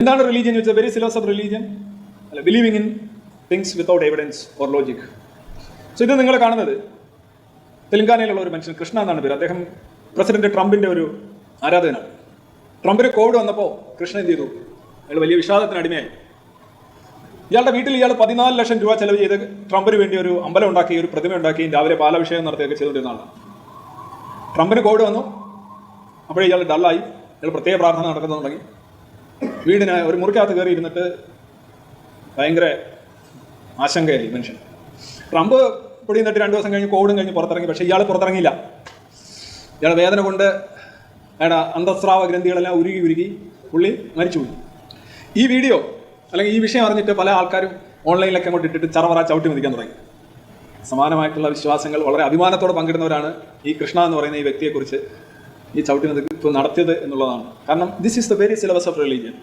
എന്താണ് റിലീജിയൻ വെച്ചാൽ very silos of religion അല്ല believing in things without evidence or logic so ഇത് നിങ്ങൾ കാണുന്നത്. തെലങ്കാനയിലുള്ള ഒരു മനുഷ്യൻ കൃഷ്ണ എന്നാണ് പേര്. അദ്ദേഹം പ്രസിഡന്റ് ട്രംപിന്റെ ഒരു ആരാധകനാണ്. ട്രംപിന് കോവിഡ് വന്നപ്പോൾ കൃഷ്ണ എന്ത് ചെയ്തു? അയാൾ വലിയ വിഷാദത്തിന് അടിമയായി. ഇയാളുടെ വീട്ടിൽ ഇയാൾ പതിനാല് ലക്ഷം രൂപ ചെലവ് ചെയ്ത് ട്രംപിന് വേണ്ടി ഒരു അമ്പലം ഉണ്ടാക്കി ഒരു പ്രതിമ ഉണ്ടാക്കി രാവിലെ പാലാഭിഷേകം നടത്തുകയൊക്കെ ചെയ്തുകൊണ്ടിരുന്ന ആളാണ്. ട്രംപിന് കോവിഡ് വന്നു. അപ്പോഴേ ഇയാൾ ഡള്ളായി ഇയാൾ പ്രത്യേക പ്രാർത്ഥന നടക്കുന്നത് തുടങ്ങി. വീടിന് ഒരു മുറിക്കകത്ത് കയറി ഇരുന്നിട്ട് ഭയങ്കര ആശങ്കയായി മനുഷ്യൻ. ട്രംപ് പൊടി നിന്നിട്ട് രണ്ടു ദിവസം കഴിഞ്ഞ് കോവിഡും കഴിഞ്ഞ് പുറത്തിറങ്ങി പക്ഷേ ഇയാൾ പുറത്തിറങ്ങിയില്ല. ഇയാൾ വേദന കൊണ്ട് അയാളുടെ അന്തസ്രാവ ഗ്രന്ഥികളെല്ലാം ഉരുകി ഉരുകി പുള്ളി മരിച്ചുപോയി. ഈ വീഡിയോ അല്ലെങ്കിൽ ഈ വിഷയം അറിഞ്ഞിട്ട് പല ആൾക്കാരും ഓൺലൈനിലൊക്കെ അങ്ങോട്ട് ഇട്ടിട്ട് ചറവറ ചവിട്ടി മതിക്കാൻ തുടങ്ങി. സമാനമായിട്ടുള്ള വിശ്വാസങ്ങൾ വളരെ അഭിമാനത്തോടെ പങ്കിടുന്നവരാണ് ഈ കൃഷ്ണ എന്ന് പറയുന്ന ഈ വ്യക്തിയെക്കുറിച്ച് ഈ ചവിട്ടി നടത്തിയത് എന്നുള്ളതാണ്. കാരണം this is the very syllabus of religion